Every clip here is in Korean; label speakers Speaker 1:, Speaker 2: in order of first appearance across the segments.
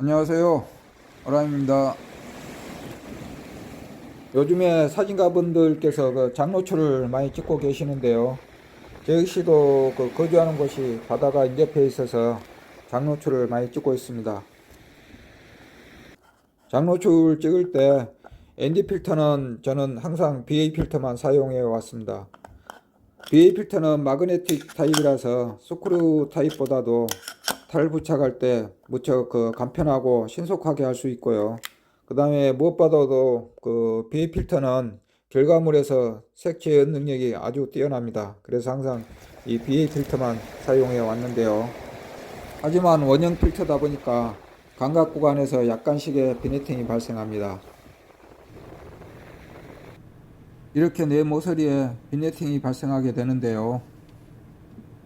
Speaker 1: 안녕하세요. 어라입니다. 요즘에 사진가분들께서 그 장로초를 많이 찍고 계시는데요. 저 역시도 그 거주하는 곳이 바다가 인접해 있어서 장로초를 많이 찍고 있습니다. 장로초를 찍을 때 ND 필터는 저는 항상 BA 필터만 사용해 왔습니다. BA 필터는 마그네틱 타입이라서 스크류 타입보다도 탈 부착할 때 무척 그 간편하고 신속하게 할 수 있고요. 그 다음에 무엇보다도 그 BA 필터는 결과물에서 색채 능력이 아주 뛰어납니다. 그래서 항상 이 BA 필터만 사용해 왔는데요. 하지만 원형 필터다 보니까 감각 구간에서 약간씩의 비네팅이 발생합니다. 이렇게 내 모서리에 비네팅이 발생하게 되는데요.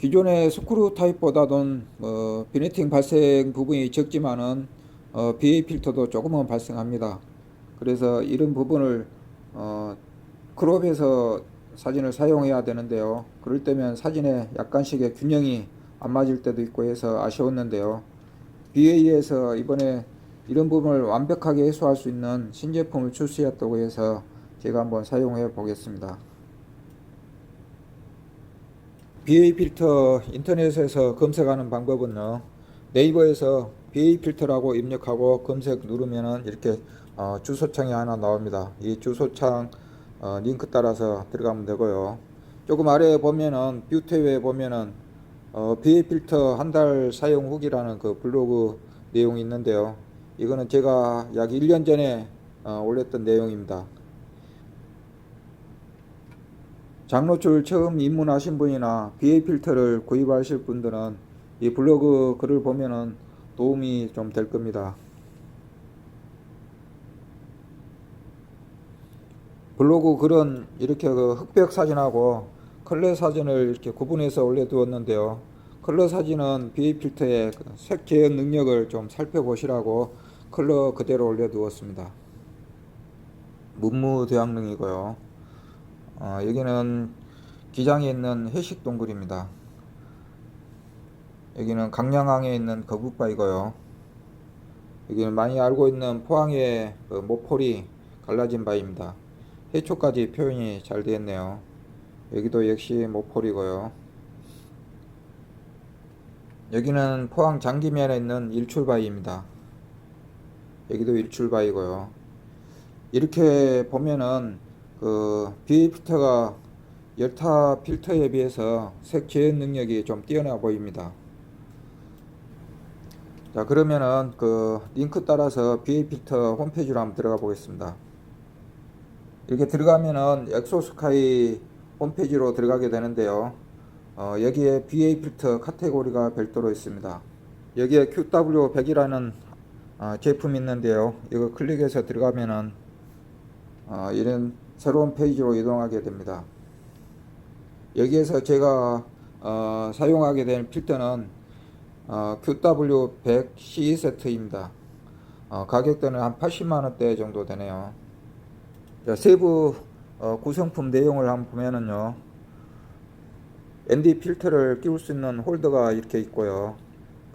Speaker 1: 기존의 스크류 타입보다는 어, 비네팅 발생 부분이 적지만은 어, BA 필터도 조금은 발생합니다. 그래서 이런 부분을 어, 크롭해서 사진을 사용해야 되는데요. 그럴 때면 사진에 약간씩의 균형이 안 맞을 때도 있고 해서 아쉬웠는데요. BA에서 이번에 이런 부분을 완벽하게 해소할 수 있는 신제품을 출시했다고 해서 제가 한번 사용해 보겠습니다. BA 필터 인터넷에서 검색하는 방법은요. 네이버에서 BA 필터라고 입력하고 검색 누르면은 이렇게 어, 주소창이 하나 나옵니다. 이 주소창 어, 링크 따라서 들어가면 되고요. 조금 아래에 보면은 뷰 탭에 보면은 어, BA 필터 한 달 사용 후기라는 그 블로그 내용이 있는데요. 이거는 제가 약 1년 전에 어, 올렸던 내용입니다. 장로줄 처음 입문하신 분이나 BA 필터를 구입하실 분들은 이 블로그 글을 보면은 도움이 좀 될 겁니다. 블로그 글은 이렇게 그 흑백 사진하고 컬러 사진을 이렇게 구분해서 올려두었는데요. 컬러 사진은 BA 필터의 그색 재현 능력을 좀 살펴보시라고 컬러 그대로 올려두었습니다. 문무대왕릉이고요. 어, 여기는 기장에 있는 해식 동굴입니다. 여기는 강량항에 있는 거북바이고요. 여기는 많이 알고 있는 포항의 그 모포리 갈라진 바입니다. 해초까지 표현이 잘 되었네요. 여기도 역시 모포리고요. 여기는 포항 장기면에 있는 일출바위입니다. 여기도 일출바위고요. 이렇게 보면은 그 BA 필터가 열타 필터에 비해서 색 재현 능력이 좀 뛰어나 보입니다. 자 그러면은 그 링크 따라서 BA 필터 홈페이지로 한번 들어가 보겠습니다. 이렇게 들어가면은 엑소스카이 홈페이지로 들어가게 되는데요. 어, 여기에 BA 필터 카테고리가 별도로 있습니다. 여기에 QW100이라는 어, 제품이 있는데요. 이거 클릭해서 들어가면은 어, 이런 새로운 페이지로 이동하게 됩니다. 여기에서 제가 어, 사용하게 된 필터는 어, QW100C 세트입니다. 어, 가격대는 한 80만원대 정도 되네요. 자, 세부 어, 구성품 내용을 한번 보면은요. ND 필터를 끼울 수 있는 홀더가 이렇게 있고요.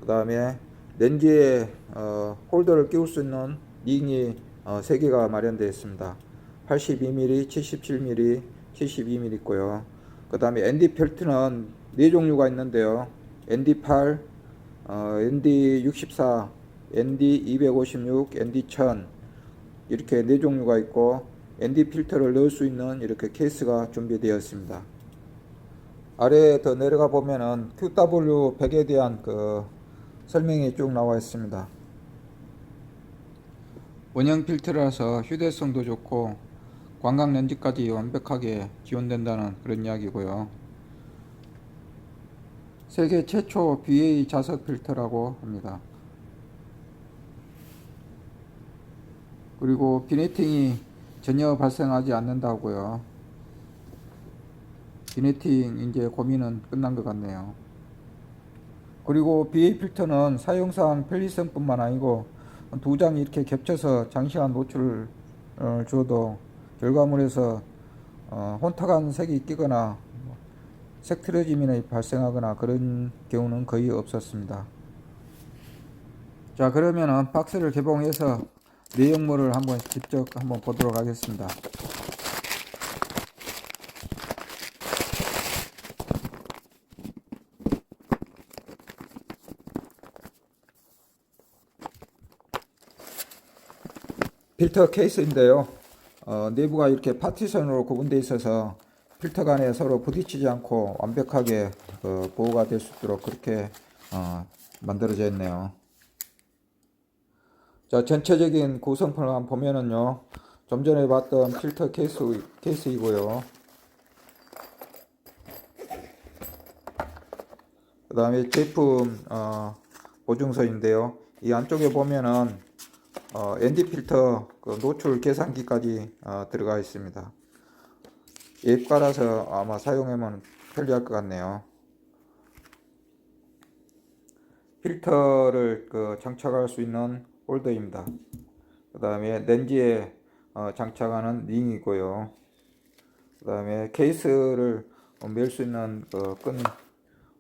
Speaker 1: 그 다음에 렌즈에 어, 홀더를 끼울 수 있는 링이 어, 3개가 마련되어 있습니다. 82mm, 77mm, 72mm 있고요. 그 다음에 ND 필터는 4종류가 있는데요. ND8, 어, ND64, ND256, ND1000 이렇게 4종류가 있고 ND 필터를 넣을 수 있는 이렇게 케이스가 준비되었습니다. 아래에 더 내려가 보면은 QW100에 대한 그 설명이 쭉 나와 있습니다. 원형 필터라서 휴대성도 좋고 광각 렌즈까지 완벽하게 지원된다는 그런 이야기고요. 세계 최초 BA 자석 필터라고 합니다. 그리고 비네팅이 전혀 발생하지 않는다고요. 비네팅 이제 고민은 끝난 것 같네요. 그리고 BA 필터는 사용상 편리성뿐만 아니고 두 장이 이렇게 겹쳐서 장시간 노출을 어, 주어도 결과물에서 어, 혼탁한 색이 끼거나 색 틀어짐이 발생하거나 그런 경우는 거의 없었습니다. 자 그러면은 박스를 개봉해서 내용물을 한번 직접 한번 보도록 하겠습니다. 필터 케이스인데요. 어, 내부가 이렇게 파티션으로 구분되어 있어서 필터 간에 서로 부딪히지 않고 완벽하게 그 보호가 될 수 있도록 그렇게 어, 만들어져 있네요. 자, 전체적인 구성품을 보면은요. 좀 전에 봤던 필터 케이스, 케이스이고요. 그 다음에 제품 어, 보증서인데요. 이 안쪽에 보면은 어, ND 필터 그 노출 계산기까지 어, 들어가 있습니다. 앱 깔아서 아마 사용하면 편리할 것 같네요. 필터를 그 장착할 수 있는 홀더입니다. 그 다음에 렌즈에 어, 장착하는 링이고요. 그 다음에 케이스를 멜수 있는 그 끈,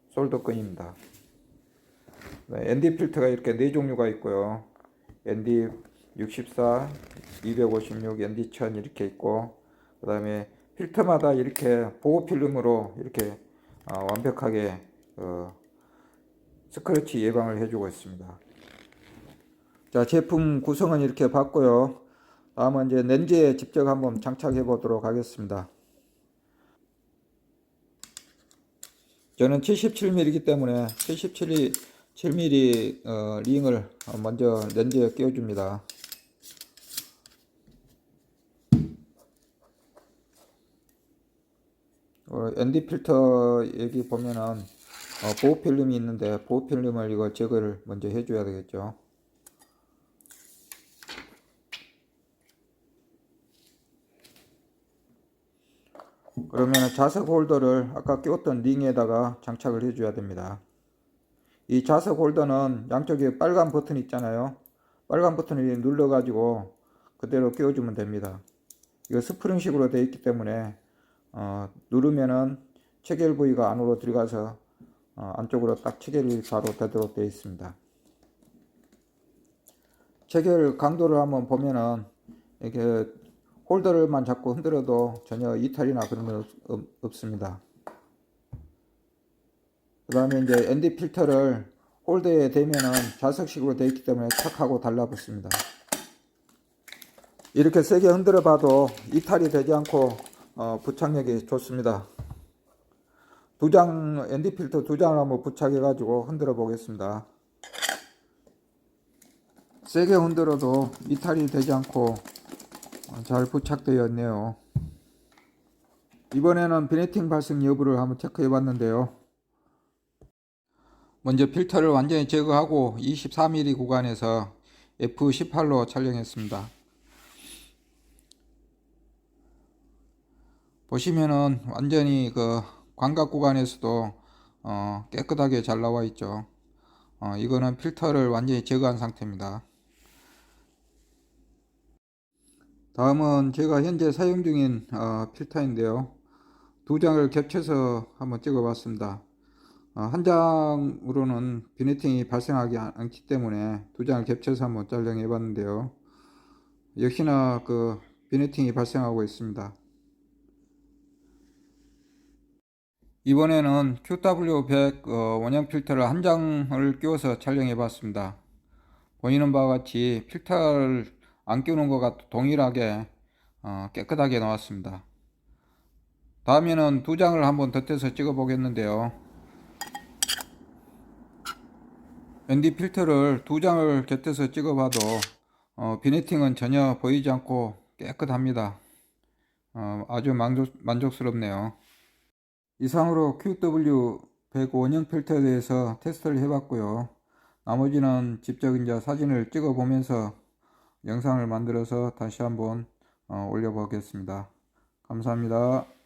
Speaker 1: 솔더 끈입니다. ND 필터가 이렇게 네 종류가 있고요. ND 64, 256, ND 1000 이렇게 있고 그 다음에 필터마다 이렇게 보호 필름으로 이렇게 어, 완벽하게 어, 스크래치 예방을 해주고 있습니다. 자 제품 구성은 이렇게 봤고요. 다음은 이제 렌즈에 직접 한번 장착해 보도록 하겠습니다. 저는 77mm이기 때문에 77mm 7mm 어, 링을 먼저 렌즈에 끼워줍니다. 어, ND 필터 여기 보면은 어, 보호 필름이 있는데 보호 필름을 이거 제거를 먼저 해줘야 되겠죠. 그러면 자석 홀더를 아까 끼웠던 링에다가 장착을 해줘야 됩니다. 이 자석 홀더는 양쪽에 빨간 버튼 있잖아요. 빨간 버튼을 눌러가지고 그대로 끼워주면 됩니다. 이거 스프링식으로 되어 있기 때문에 어, 누르면은 체결 부위가 안으로 들어가서 어, 안쪽으로 딱 체결이 바로 되도록 되어 있습니다. 체결 강도를 한번 보면은 이렇게 홀더를만 잡고 흔들어도 전혀 이탈이나 그런 건 없, 없습니다. 그 다음에 이제 ND 필터를 홀더에 대면은 자석식으로 되어 있기 때문에 탁 하고 달라붙습니다. 이렇게 세게 흔들어 봐도 이탈이 되지 않고 어, 부착력이 좋습니다. 두 장, ND 필터 두 장을 한번 부착해 가지고 흔들어 보겠습니다. 세게 흔들어도 이탈이 되지 않고 잘 부착되어 있네요. 이번에는 비네팅 발생 여부를 한번 체크해 봤는데요. 먼저 필터를 완전히 제거하고 24mm 구간에서 F18로 촬영했습니다. 보시면은 완전히 그 광각 구간에서도 어 깨끗하게 잘 나와 있죠. 어 이거는 필터를 완전히 제거한 상태입니다. 다음은 제가 현재 사용 중인 어 필터인데요. 두 장을 겹쳐서 한번 찍어 봤습니다. 어, 한 장으로는 비네팅이 발생하지 않기 때문에 두 장을 겹쳐서 한번 촬영해 봤는데요. 역시나 그 비네팅이 발생하고 있습니다. 이번에는 QW100 어, 원형 필터를 한 장을 끼워서 촬영해 봤습니다. 보이는 바와 같이 필터를 안 끼우는 것과 동일하게 어, 깨끗하게 나왔습니다. 다음에는 두 장을 한번 덧대서 찍어 보겠는데요. ND 필터를 두 장을 곁에서 찍어 봐도 어, 비네팅은 전혀 보이지 않고 깨끗합니다. 어, 아주 만족, 만족스럽네요. 이상으로 QW105 원형 필터에 대해서 테스트를 해봤고요. 나머지는 직접 이제 사진을 찍어 보면서 영상을 만들어서 다시 한번 어, 올려보겠습니다. 감사합니다.